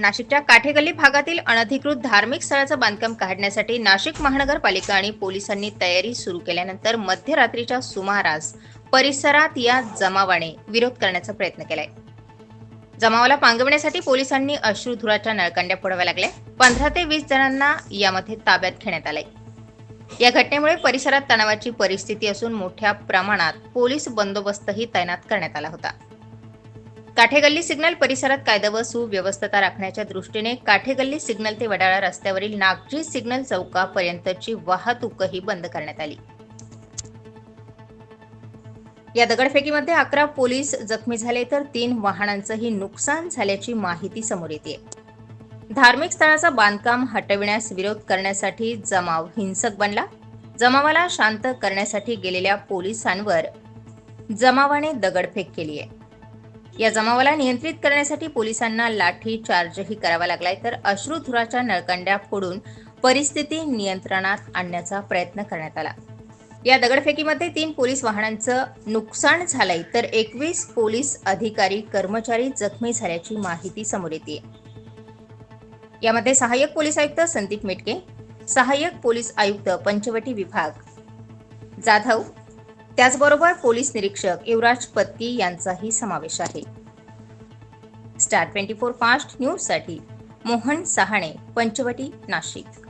नाशिकच्या काठेगल्ली भागातील अनधिकृत धार्मिक स्थळाचं बांधकाम काढण्यासाठी नाशिक महानगरपालिका आणि पोलिसांनी तयारी सुरू केल्यानंतर मध्यरात्रीच्या सुमारास परिसरात या जमावाने विरोध करण्याचा प्रयत्न केलाय. जमावाला पांगविण्यासाठी पोलिसांनी अश्रुधुराच्या नळकांड्या फोडाव्या लागल्या. पंधरा ते वीस जणांना यामध्ये ताब्यात घेण्यात आलंय. या घटनेमुळे परिसरात तणावाची परिस्थिती असून मोठ्या प्रमाणात पोलीस बंदोबस्तही तैनात करण्यात आला होता. काठेगल्ली सिग्नल परिसरात कायदा व सुव्यवस्थता राखण्याच्या दृष्टीने काठेगल्ली सिग्नल ते वडाळा रस्त्यावरील नागजी सिग्नल चौकापर्यंतची वाहतूकही बंद करण्यात आली. या दगडफेकीमध्ये अकरा पोलीस जखमी झाले तर तीन वाहनांचंही नुकसान झाल्याची माहिती समोर येते. धार्मिक स्थळाचं बांधकाम हटविण्यास विरोध करण्यासाठी जमाव हिंसक बनला. जमावाला शांत करण्यासाठी गेलेल्या पोलिसांवर जमावाने दगडफेक केली आहे या जमावाला नियंत्रित करण्यासाठी पोलिसांना लाठी चार्जही करावा लागलाय. तर अश्रुधुराच्या नळकंड्या फोडून परिस्थिती नियंत्रणात आणण्याचा प्रयत्न करण्यात आला. या दगडफेकीमध्ये तीन पोलीस वाहनांचं नुकसान झालंय. तर एकवीस पोलीस अधिकारी कर्मचारी जखमी झाल्याची माहिती समोर येते यामध्ये सहाय्यक पोलीस आयुक्त संदीप मिटके सहाय्यक पोलीस आयुक्त पंचवटी विभाग जाधव त्याचबरोबर पोलीस निरीक्षक युवराज पत्ती यांचाही समावेश आहे. स्टार ट्वेंटी फोर फास्ट न्यूजसाठी मोहन सहाणे पंचवटी नाशिक.